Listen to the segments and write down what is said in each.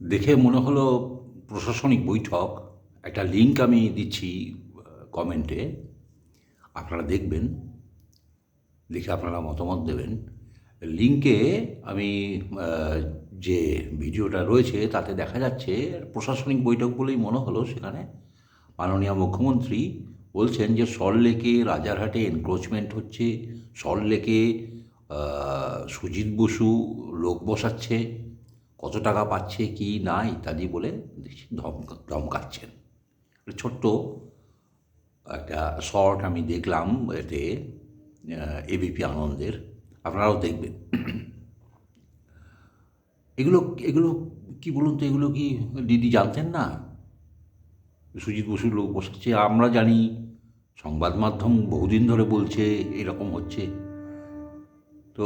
দেখে মনে হলো প্রশাসনিক বৈঠক। একটা লিঙ্ক আমি দিচ্ছি কমেন্টে আপনারা দেখবেন, দেখে আপনারা মতামত দেবেন। লিঙ্কে আমি যে ভিডিওটা রয়েছে, তাতে দেখা যাচ্ছে প্রশাসনিক বৈঠক বলেই মনে হলো সেখানে। মাননীয় মুখ্যমন্ত্রী বলছেন যে সল্টলেকে রাজারহাটে এনক্রোচমেন্ট হচ্ছে সল্টলেকে সুজিত বসু লোক বসাচ্ছে। কত টাকা পাচ্ছে, কি না ইত্যাদি বলে ধমকা ধমকাচ্ছেন। ছোট্ট একটা শর্ট আমি দেখলাম এতে এবিপি আনন্দের। আপনারাও দেখবেন। এগুলো এগুলো কি বলুন তো, এগুলো কি দিদি জানতেন না? সুজিত বসুর লোক বসাচ্ছে আমরা জানি, সংবাদ মাধ্যম বহুদিন ধরে বলছে, এরকম হচ্ছে। তো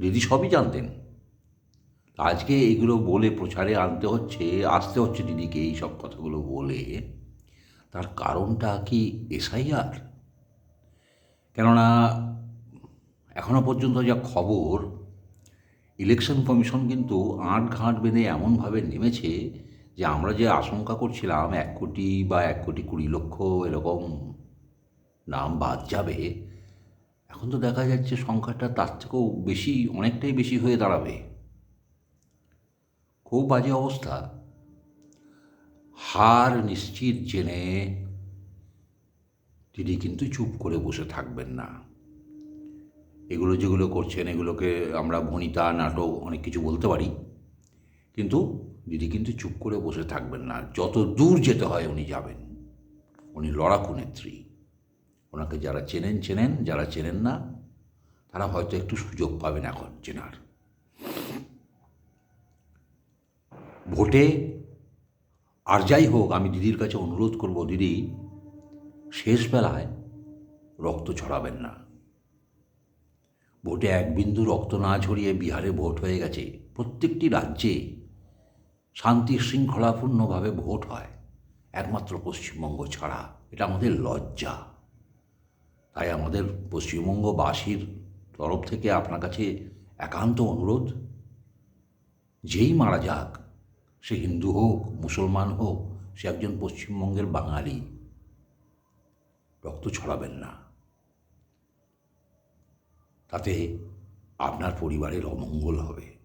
দিদি সবই জানতেন। আজকে এইগুলো বলে প্রচারে আনতে হচ্ছে, আসতে হচ্ছে দিদিকে এই সব কথাগুলো বলে। তার কারণটা কি এসআইআর? কেননা এখনও পর্যন্ত যা খবর, ইলেকশন কমিশন কিন্তু আট ঘাট বেঁধে এমনভাবে নেমেছে যে আমরা যে আশঙ্কা করছিলাম এক কোটি বা এক কোটি কুড়ি লক্ষ এরকম নাম বাদ যাবে, এখন তো দেখা যাচ্ছে সংখ্যাটা তার থেকেও বেশি, অনেকটাই বেশি হয়ে দাঁড়াবে। খুব বাজে অবস্থা। হার নিশ্চিত জেনে তিনি কিন্তু চুপ করে বসে থাকবেন না। এগুলো যেগুলো করছেন, এগুলোকে আমরা ভনিতা নাটক অনেক কিছু বলতে পারি। কিন্তু দিদি কিন্তু চুপ করে বসে থাকবেন না। যত দূর যেতে হয় উনি যাবেন। উনি লড়াকু নেত্রী। ওনাকে যারা চেনেন চেনেন, যারা চেনেন না, তারা হয়তো একটু সুযোগ পাবেন এখন চেনার। ভোটে আর যাই হোক, আমি দিদির কাছে অনুরোধ করব, দিদি শেষ বেলায় রক্ত ছড়াবেন না। ভোটে এক বিন্দু রক্ত না ঝরিয়ে বিহারে ভোট হয়ে গেছে। প্রত্যেকটি রাজ্যে শান্তি শৃঙ্খলাপূর্ণভাবে ভোট হয়, একমাত্র পশ্চিমবঙ্গ ছাড়া। এটা আমাদের লজ্জা। তাই আমাদের পশ্চিমবঙ্গবাসীর তরফ থেকে আপনার কাছে একান্ত অনুরোধ, যেই মারা যাক সে হিন্দু হোক, মুসলমান হোক, সে একজন পশ্চিমবঙ্গের বাঙালি। রক্ত ছড়াবেন না। তাতে আপনার পরিবারের অমঙ্গল হবে।